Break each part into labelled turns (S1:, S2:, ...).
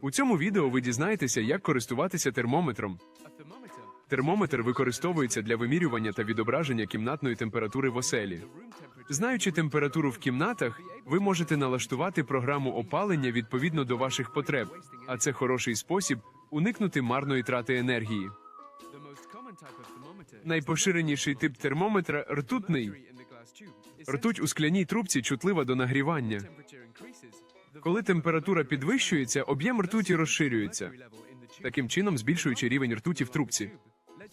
S1: У цьому відео ви дізнаєтеся, як користуватися термометром. Термометр використовується для вимірювання та відображення кімнатної температури в оселі. Знаючи температуру в кімнатах, ви можете налаштувати програму опалення відповідно до ваших потреб, а це хороший спосіб уникнути марної трати енергії. Найпоширеніший тип термометра ртутний. Ртуть у скляній трубці чутлива до нагрівання. Коли температура підвищується, об'єм ртуті розширюється, таким чином збільшуючи рівень ртуті в трубці.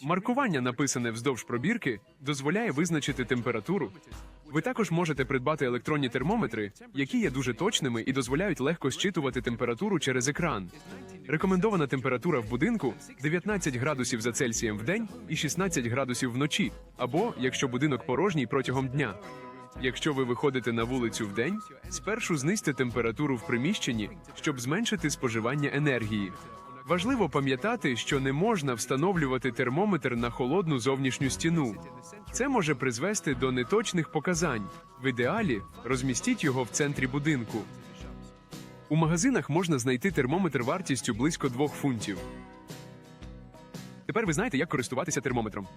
S1: Маркування, написане вздовж пробірки, дозволяє визначити температуру. Ви також можете придбати електронні термометри, які є дуже точними і дозволяють легко зчитувати температуру через екран. Рекомендована температура в будинку 19 градусів за Цельсієм в день і 16 градусів вночі, або якщо будинок порожній протягом дня. Якщо ви виходите на вулицю в день, спершу знизьте температуру в приміщенні, щоб зменшити споживання енергії. Важливо пам'ятати, що не можна встановлювати термометр на холодну зовнішню стіну. Це може призвести до неточних показань. В ідеалі розмістіть його в центрі будинку. У магазинах можна знайти термометр вартістю близько 2 фунтів. Тепер ви знаєте, як користуватися термометром.